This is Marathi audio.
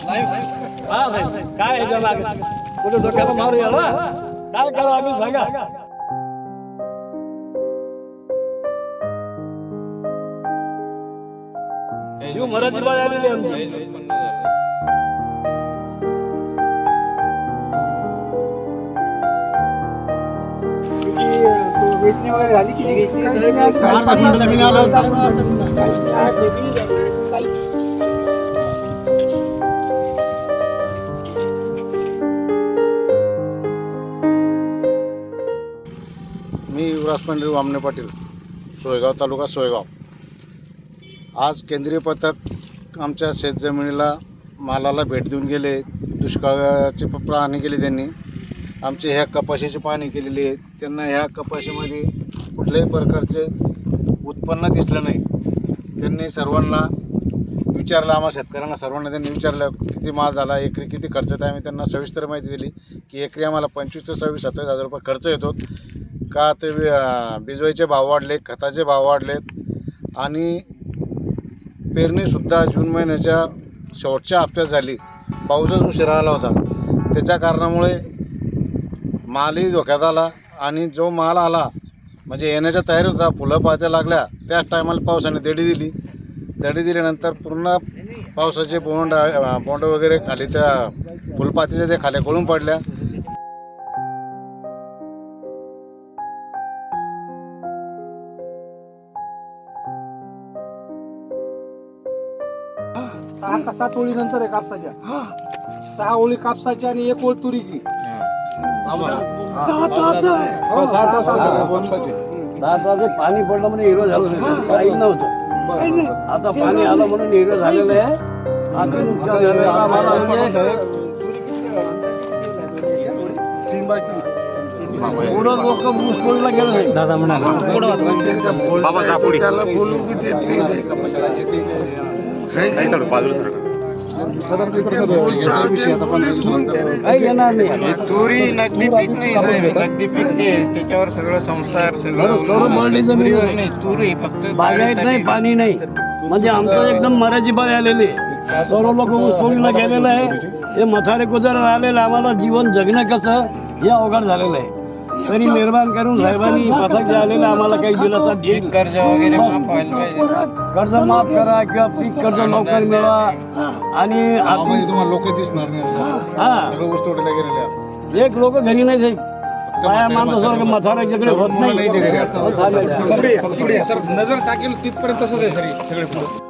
हा साहेब काय ह्याच्या मागे कुठे डोक्याला मारू याला काय करा आम्ही सांगा जीव मराठी बाळ आलेली आहे आमची वेचणी वगैरे झाली की मी युवराज पंडित वामने पाटील सोयगाव तालुका सोयगाव. आज केंद्रीय पथक आमच्या शेतजमिनीला मालाला भेट देऊन गेले दुष्काळाची पाहणी केली त्यांनी. आमची ह्या कपाशीची पाहणी केलेली आहे. त्यांना ह्या कपाशीमध्ये कुठल्याही प्रकारचे उत्पन्न दिसलं नाही. त्यांनी सर्वांना विचारलं आम्हा शेतकऱ्यांना सर्वांना त्यांनी विचारलं किती माल झाला एकरी किती खर्च आहे आम्ही त्यांना सविस्तर माहिती दिली की एकरी आम्हाला पंचवीस ते सव्वीस सत्तावीस हजार रुपये खर्च येतो. का ते बिजवायचे बिजवाईचे भाव वाढले खताचे भाव वाढलेत आणि पेरणीसुद्धा जून महिन्याच्या शेवटच्या हप्त्यात झाली. पाऊसच उशिरा आला होता. त्याच्या कारणामुळे मालही धोक्यात आला आणि जो माल आला म्हणजे येण्याच्या तयारी होता फुलं पाहत्या लागल्या त्याच टायमाला पावसाने दडी दिली. दडी दिल्यानंतर पूर्ण पावसाचे बोंड बोंड वगैरे खाली त्या फुलपातीच्या त्या खाली गळून पडल्या. सहा का सात ओळी नंतर आहे कापसाच्या. सहा ओळी कापसाच्या आणि एक ओळ तुरीची. हो, सहा तास आहे. दाताचे पाणी पडलं म्हणून हिरो झालं नाही काही नव्हतं. आता पाणी आलं म्हणून हिरो झालेलं आहे. आता नुकसान झालं आम्हाला म्हणजे पुढं लोक मुसकोळीला गेलं नाही. दादा याचा विषय आता पण काही येणार नाही तुरी नगदी पीक नाही साहेब. नगदी पीक जे आहे, त्याच्यावर सगळं संसार सगळं मळणी जमीन आहे. नाही तुरी फक्त बागायत नाही. पाणी नाही म्हणजे आमचं एकदम मराठी बाळ आलेली आहे सर्व लोक गेलेलं आहे हे मथारे गुजर आलेलं आम्हाला जीवन जगणं कसं हे अवघड झालेलं आहे तरी निर्माण करून साहेबांनी पथक जे आलेलं आम्हाला काही दिलासा देईल पीक कर्ज वगैरे माफ व्हायला पाहिजे. कर्ज माफ करा किंवा पीक कर्ज लवकर मिळवा. आणि गावामध्ये तुम्हाला लोक दिसणार नाही हा. सगळं एक लोक घरी नाही जाईल माणसासारखं होत नाही. सर नजर टाकेल तिथपर्यंत तसंच आहे सगळे पुढं.